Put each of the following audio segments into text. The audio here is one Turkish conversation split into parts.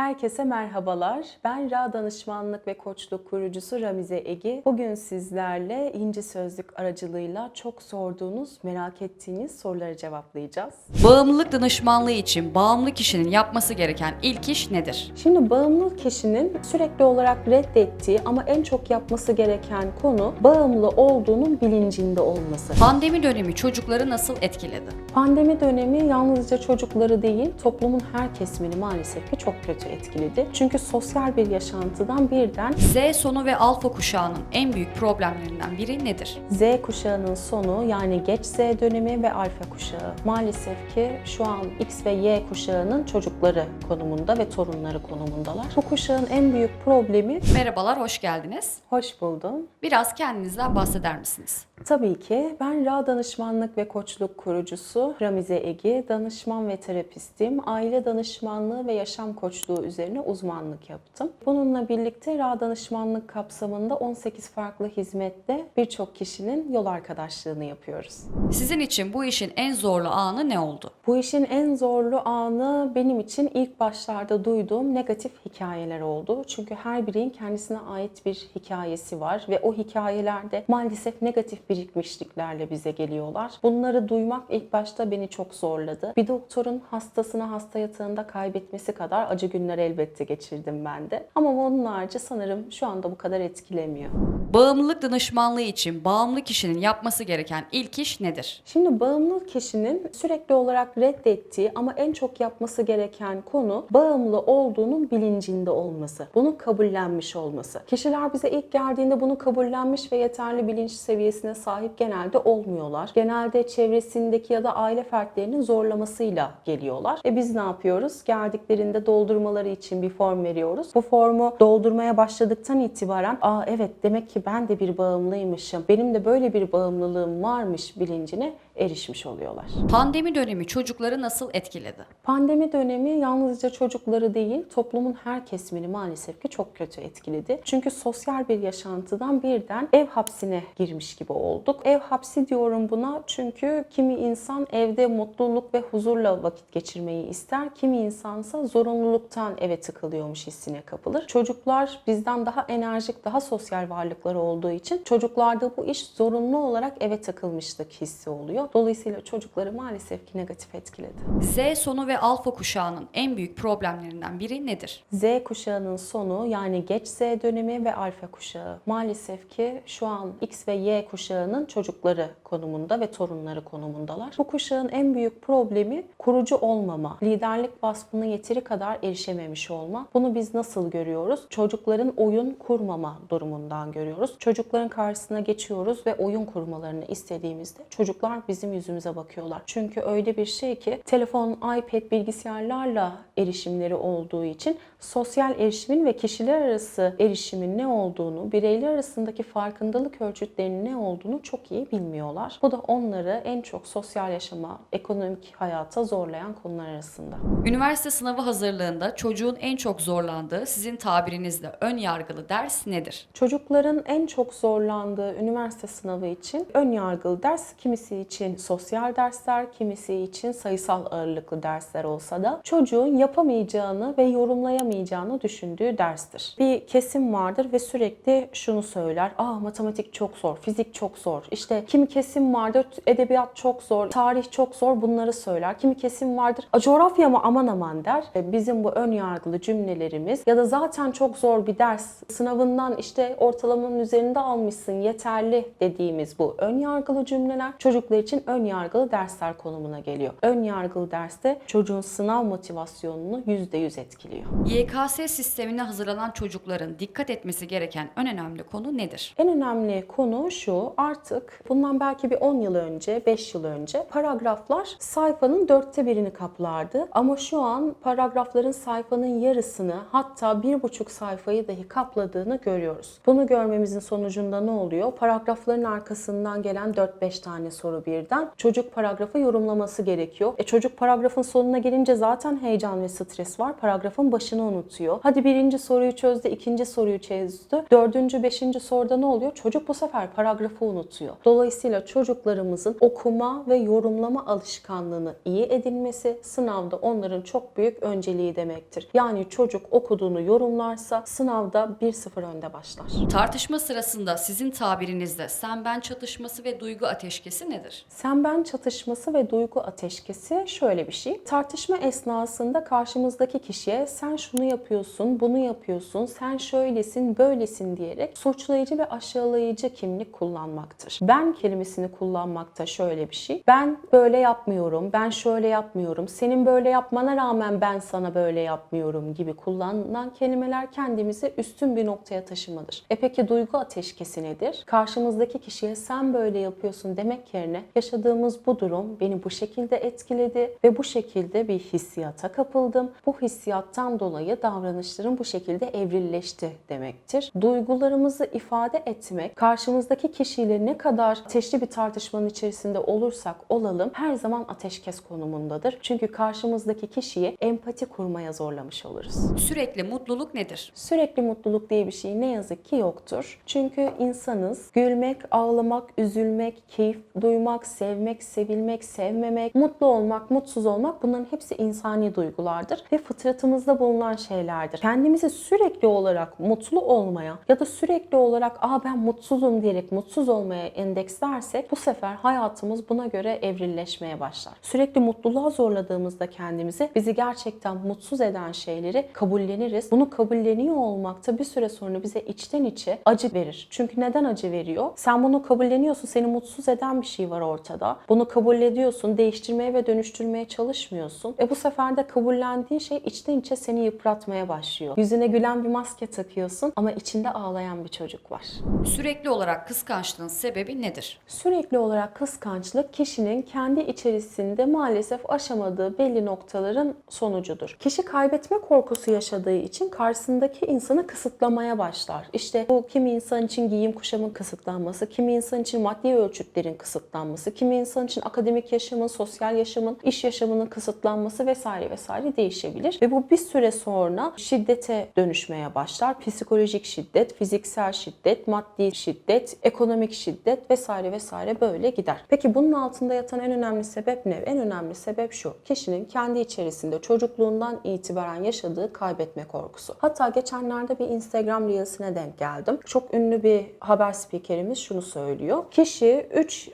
Herkese merhabalar. Ben Ra Danışmanlık ve Koçluk kurucusu Ramize Egi. Bugün sizlerle İnci Sözlük aracılığıyla çok sorduğunuz, merak ettiğiniz soruları cevaplayacağız. Bağımlılık danışmanlığı için bağımlı kişinin yapması gereken ilk iş nedir? Şimdi bağımlı kişinin sürekli olarak reddettiği ama en çok yapması gereken konu bağımlı olduğunun bilincinde olması. Pandemi dönemi çocukları nasıl etkiledi? Pandemi dönemi yalnızca çocukları değil, toplumun her kesimini maalesef ki çok kötü etkiledi. Çünkü sosyal bir yaşantıdan birden Z sonu ve alfa kuşağının en büyük problemlerinden biri nedir? Z kuşağının sonu yani geç Z dönemi ve alfa kuşağı. Maalesef ki şu an X ve Y kuşağının çocukları konumunda ve torunları konumundalar. Bu kuşağın en büyük problemi Merhabalar, hoş geldiniz. hoş buldum. Biraz kendinizden bahseder misiniz? Tabii ki ben Ra Danışmanlık ve Koçluk kurucusu Ramize Egi, danışman ve terapistim. Aile danışmanlığı ve yaşam koçluğu üzerine uzmanlık yaptım. Bununla birlikte Ra Danışmanlık kapsamında 18 farklı hizmette birçok kişinin yol arkadaşlığını yapıyoruz. Sizin için bu işin en zorlu anı ne oldu? Bu işin en zorlu anı benim için ilk başlarda duyduğum negatif hikayeler oldu. Çünkü her bireyin kendisine ait bir hikayesi var ve o hikayelerde maalesef negatif birikmişliklerle bize geliyorlar. Bunları duymak ilk başta beni çok zorladı. Bir doktorun hastasını hasta yatağında kaybetmesi kadar acı günler elbette geçirdim ben de. Ama onun sanırım şu anda bu kadar etkilemiyor. Bağımlılık danışmanlığı için bağımlı kişinin yapması gereken ilk iş nedir? Şimdi bağımlı kişinin sürekli olarak reddettiği ama en çok yapması gereken konu bağımlı olduğunun bilincinde olması. Bunu kabullenmiş olması. Kişiler bize ilk geldiğinde bunu kabullenmiş ve yeterli bilinç seviyesine sahip genelde olmuyorlar. Genelde çevresindeki ya da aile fertlerinin zorlamasıyla geliyorlar. E biz ne yapıyoruz? Geldiklerinde doldurmaları için bir form veriyoruz. Bu formu doldurmaya başladıktan itibaren aa evet demek ki ben de bir bağımlıymışım. Benim de böyle bir bağımlılığım varmış bilincine erişmiş oluyorlar. Pandemi dönemi çocukları nasıl etkiledi? Pandemi dönemi yalnızca çocukları değil, toplumun her kesimini maalesef ki çok kötü etkiledi. Çünkü sosyal bir yaşantıdan birden ev hapsine girmiş gibi olduk. Ev hapsi diyorum buna çünkü kimi insan evde mutluluk ve huzurla vakit geçirmeyi ister, kimi insansa zorunluluktan eve tıkılıyormuş hissine kapılır. Çocuklar bizden daha enerjik, daha sosyal varlıklar olduğu için çocuklarda bu iş zorunlu olarak eve takılmışlık hissi oluyor. Dolayısıyla çocukları maalesef ki negatif etkiledi. Z sonu ve alfa kuşağının en büyük problemlerinden biri nedir? Z kuşağının sonu yani geç Z dönemi ve alfa kuşağı. Maalesef ki şu an X ve Y kuşağının çocukları konumunda ve torunları konumundalar. Bu kuşağın en büyük problemi kurucu olmama, liderlik vasfına yeteri kadar erişememiş olma. Bunu biz nasıl görüyoruz? Çocukların oyun kurmama durumundan görüyoruz. Çocukların karşısına geçiyoruz ve oyun kurmalarını istediğimizde çocuklar bizim yüzümüze bakıyorlar. Çünkü öyle bir şey ki telefon, iPad, bilgisayarlarla erişimleri olduğu için sosyal erişimin ve kişiler arası erişimin ne olduğunu, bireyler arasındaki farkındalık ölçütlerinin ne olduğunu çok iyi bilmiyorlar. Bu da onları en çok sosyal yaşama, ekonomik hayata zorlayan konular arasında. Üniversite sınavı hazırlığında çocuğun en çok zorlandığı sizin tabirinizle ön yargılı ders nedir? Çocukların en çok zorlandığı üniversite sınavı için ön yargılı ders kimisi için sosyal dersler, kimisi için sayısal ağırlıklı dersler olsa da çocuğun yapamayacağını ve yorumlayamayacağını düşündüğü derstir. Bir kesim vardır ve sürekli şunu söyler. Aa matematik çok zor, fizik çok zor. İşte kimi kesim vardır edebiyat çok zor, tarih çok zor bunları söyler. Kimi kesim vardır "A, coğrafya mı aman aman der. Ve bizim bu ön yargılı cümlelerimiz ya da zaten çok zor bir ders sınavından işte ortalamanın üzerinde almışsın yeterli dediğimiz bu ön yargılı cümleler çocuklar için ön yargılı dersler konumuna geliyor. Ön yargılı derste çocuğun sınav motivasyonunu %100 etkiliyor. YKS sistemine hazırlanan çocukların dikkat etmesi gereken en önemli konu nedir? En önemli konu şu artık bundan belki bir 10 yıl önce 5 yıl önce paragraflar sayfanın dörtte birini kaplardı. Ama şu an paragrafların sayfanın yarısını hatta bir buçuk sayfayı dahi kapladığını görüyoruz. Bunu görmemizin sonucunda ne oluyor? Paragrafların arkasından gelen 4-5 tane soru birden birden çocuk paragrafı yorumlaması gerekiyor. E çocuk paragrafın sonuna gelince zaten heyecan ve stres var. Paragrafın başını unutuyor. Hadi birinci soruyu çözdü, ikinci soruyu çözdü. Dördüncü, beşinci soruda ne oluyor? Çocuk bu sefer paragrafı unutuyor. Dolayısıyla çocuklarımızın okuma ve yorumlama alışkanlığını iyi edinmesi sınavda onların çok büyük önceliği demektir. Yani çocuk okuduğunu yorumlarsa sınavda 1-0 önde başlar. Tartışma sırasında sizin tabirinizde sen ben çatışması ve duygu ateşkesi nedir? Sen ben çatışması ve duygu ateşkesi şöyle bir şey. Tartışma esnasında karşımızdaki kişiye sen şunu yapıyorsun, bunu yapıyorsun, sen şöylesin, böylesin diyerek suçlayıcı ve aşağılayıcı kimlik kullanmaktır. Ben kelimesini kullanmakta şöyle bir şey. Ben böyle yapmıyorum, ben şöyle yapmıyorum, senin böyle yapmana rağmen ben sana böyle yapmıyorum gibi kullanılan kelimeler kendimizi üstün bir noktaya taşımadır. E peki duygu ateşkesi nedir? Karşımızdaki kişiye sen böyle yapıyorsun demek yerine yaşadığımız bu durum beni bu şekilde etkiledi ve bu şekilde bir hissiyata kapıldım. Bu hissiyattan dolayı davranışlarım bu şekilde evrilleşti demektir. Duygularımızı ifade etmek karşımızdaki kişiyle ne kadar ateşli bir tartışmanın içerisinde olursak olalım her zaman ateşkes konumundadır. Çünkü karşımızdaki kişiyi empati kurmaya zorlamış oluruz. Sürekli mutluluk nedir? Sürekli mutluluk diye bir şey ne yazık ki yoktur. Çünkü insanız gülmek, ağlamak, üzülmek, keyif duymak, sevmek, sevilmek, sevmemek, mutlu olmak, mutsuz olmak bunların hepsi insani duygulardır ve fıtratımızda bulunan şeylerdir. Kendimizi sürekli olarak mutlu olmaya ya da sürekli olarak aa ben mutsuzum diyerek mutsuz olmaya endekslersek bu sefer hayatımız buna göre evrilleşmeye başlar. Sürekli mutluluğa zorladığımızda kendimizi bizi gerçekten mutsuz eden şeyleri kabulleniriz. Bunu kabulleniyor olmakta bir süre sonra bize içten içe acı verir. Çünkü neden acı veriyor? Sen bunu kabulleniyorsun, seni mutsuz eden bir şey var ortada. Bunu kabul ediyorsun, değiştirmeye ve dönüştürmeye çalışmıyorsun. E bu sefer de kabullendiğin şey içten içe seni yıpratmaya başlıyor. Yüzüne gülen bir maske takıyorsun ama içinde ağlayan bir çocuk var. Sürekli olarak kıskançlığın sebebi nedir? Sürekli olarak kıskançlık kişinin kendi içerisinde maalesef aşamadığı belli noktaların sonucudur. Kişi kaybetme korkusu yaşadığı için karşısındaki insanı kısıtlamaya başlar. İşte bu kimi insan için giyim kuşamın kısıtlanması, kimi insan için maddi ölçütlerin kısıtlanması, kimi insan için akademik yaşamın, sosyal yaşamın, iş yaşamının kısıtlanması vesaire vesaire değişebilir. Ve bu bir süre sonra şiddete dönüşmeye başlar. Psikolojik şiddet, fiziksel şiddet, maddi şiddet, ekonomik şiddet vesaire vesaire böyle gider. Peki bunun altında yatan en önemli sebep ne? En önemli sebep şu. Kişinin kendi içerisinde çocukluğundan itibaren yaşadığı kaybetme korkusu. Hatta geçenlerde bir Instagram Reels'ine denk geldim. Çok ünlü bir haber spikerimiz şunu söylüyor. Kişi 3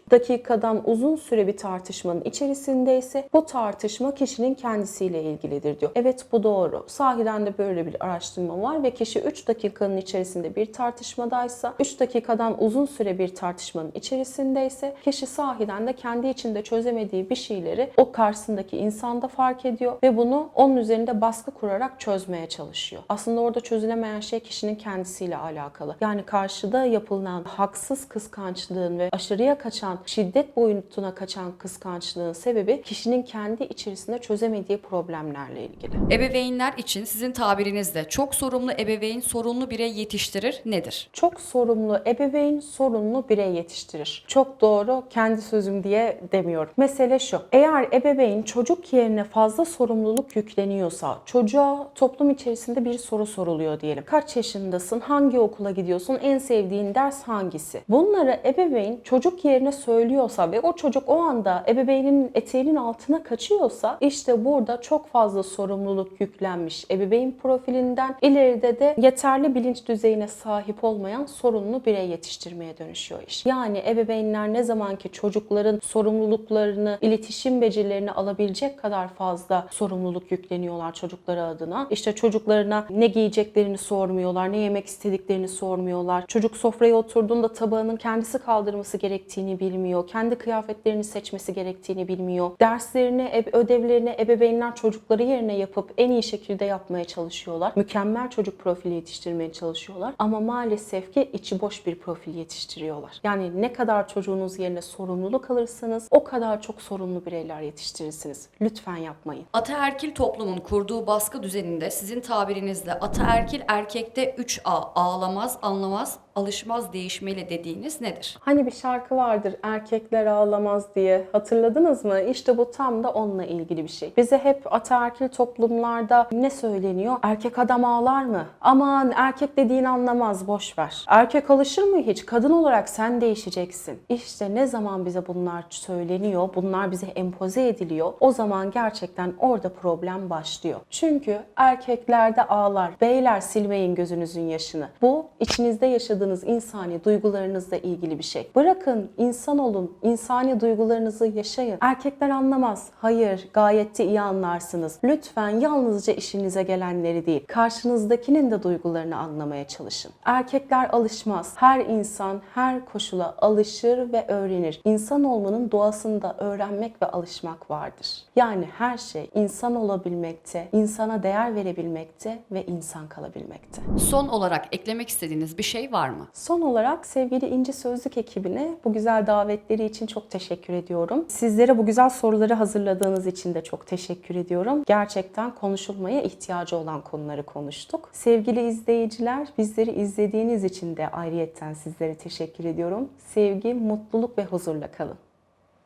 dakikadan uzun süre bir tartışmanın içerisindeyse bu tartışma kişinin kendisiyle ilgilidir diyor. Evet bu doğru. Sahiden de böyle bir araştırma var ve kişi 3 dakikanın içerisinde bir tartışmadaysa 3 dakikadan uzun süre bir tartışmanın içerisindeyse kişi sahiden de kendi içinde çözemediği bir şeyleri o karşısındaki insanda fark ediyor ve bunu onun üzerinde baskı kurarak çözmeye çalışıyor. Aslında orada çözülemeyen şey kişinin kendisiyle alakalı. Yani karşıda yapılan haksız kıskançlığın ve aşırıya kaçan, şiddet boyutuna kaçan kıskançlığın sebebi kişinin kendi içerisinde çözemediği problemlerle ilgili. Ebeveynler için sizin tabirinizde çok sorumlu ebeveyn sorunlu birey yetiştirir nedir? Çok sorumlu ebeveyn sorumlu birey yetiştirir. Çok doğru kendi sözüm diye demiyorum. Mesele şu. Eğer ebeveyn çocuk yerine fazla sorumluluk yükleniyorsa, çocuğa toplum içerisinde bir soru soruluyor diyelim. Kaç yaşındasın? Hangi okula gidiyorsun? En sevdiğin ders hangisi? Bunları ebeveyn çocuk yerine söylüyorsa ve o çocuk o anda ebeveynin eteğinin altına kaçıyorsa işte burada çok fazla sorumluluk yüklenmiş ebeveyn profilinden ileride de yeterli bilinç düzeyine sahip olmayan sorunlu birey yetiştirmeye dönüşüyor iş. Yani ebeveynler ne zaman ki çocukların sorumluluklarını, iletişim becerilerini alabilecek kadar fazla sorumluluk yükleniyorlar çocukları adına. İşte çocuklarına ne giyeceklerini sormuyorlar, ne yemek istediklerini sormuyorlar. Çocuk sofraya oturduğunda tabağının kendisi kaldırması gerektiğini bilmiyor. Kendi kıyafetlerini seçmesi gerektiğini bilmiyor. Derslerini, ödevlerini ebeveynler çocukları yerine yapıp en iyi şekilde yapmaya çalışıyorlar. Mükemmel çocuk profili yetiştirmeye çalışıyorlar. Ama maalesef ki içi boş bir profil yetiştiriyorlar. Yani ne kadar çocuğunuz yerine sorumluluk alırsanız o kadar çok sorumlu bireyler yetiştirirsiniz. Lütfen yapmayın. Ataerkil toplumun kurduğu baskı düzeninde sizin tabirinizde ataerkil erkekte 3A ağlamaz, anlamaz, alışmaz değişmeli dediğiniz nedir? Hani bir şarkı vardır erkekler ağlamaz diye hatırladınız mı? İşte bu tam da onunla ilgili bir şey. Bize hep ataerkil toplumlarda ne söyleniyor? Erkek adam ağlar mı? Aman erkek dediğin anlamaz boş ver. Erkek alışır mı hiç? Kadın olarak sen değişeceksin. İşte ne zaman bize bunlar söyleniyor, bunlar bize empoze ediliyor. O zaman gerçekten orada problem başlıyor. Çünkü erkeklerde ağlar. Beyler silmeyin gözünüzün yaşını. Bu içinizde yaşadığınız insani duygularınızla ilgili bir şey. Bırakın insan olun, insani duygularınızı yaşayın. Erkekler anlamaz. Hayır, gayet de iyi anlarsınız. Lütfen yalnızca işinize gelenleri değil, karşınızdakinin de duygularını anlamaya çalışın. Erkekler alışmaz. Her insan her koşula alışır ve öğrenir. İnsan olmanın doğasında öğrenmek ve alışmak vardır. Yani her şey insan olabilmekte, insana değer verebilmekte ve insan kalabilmekte. Son olarak eklemek istediğiniz bir şey var mı? Son olarak sevgili İnci Sözlük ekibine bu güzel davetleri için çok teşekkür ediyorum. Sizlere bu güzel soruları hazırladığınız için de çok teşekkür ediyorum. Gerçekten konuşulmaya ihtiyacı olan konuları konuştuk. Sevgili izleyiciler, bizleri izlediğiniz için de ayrıyetten sizlere teşekkür ediyorum. Sevgi, mutluluk ve huzurla kalın.